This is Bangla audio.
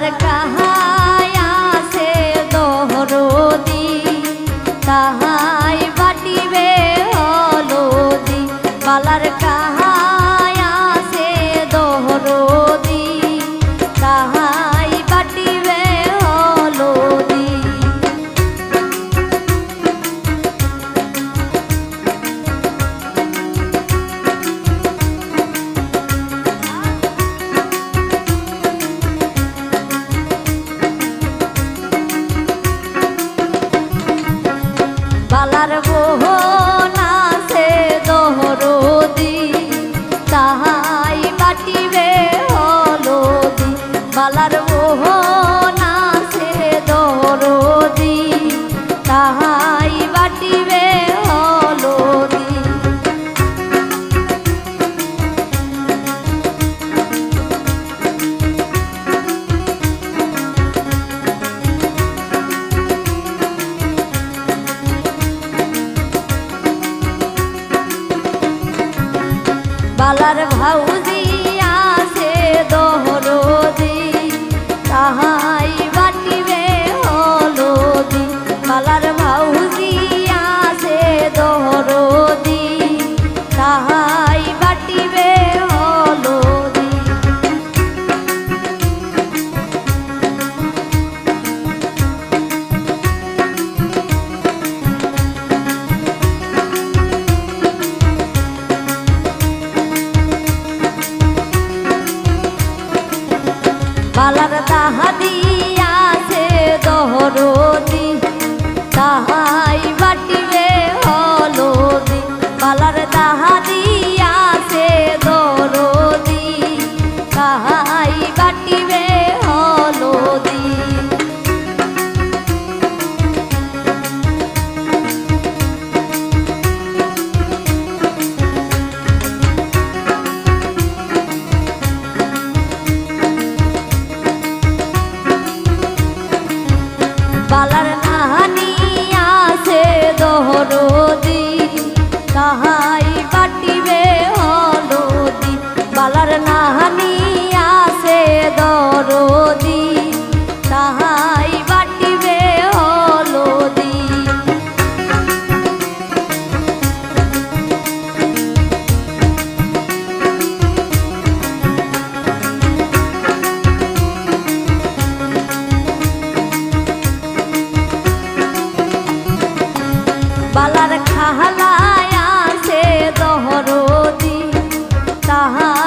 বালার তাহাই শালার ভাউজি আছে দহরদি তাহাই বাটিবে হলদি শালার রাজার তাহাদিয়াছে দহরদি তাহাই বাটিবে হলদি বালার তাহাদিয়াছে দহরদি তাহা কালার নাহানি আছে দহরদিন। তাহাই বাটিবে আহা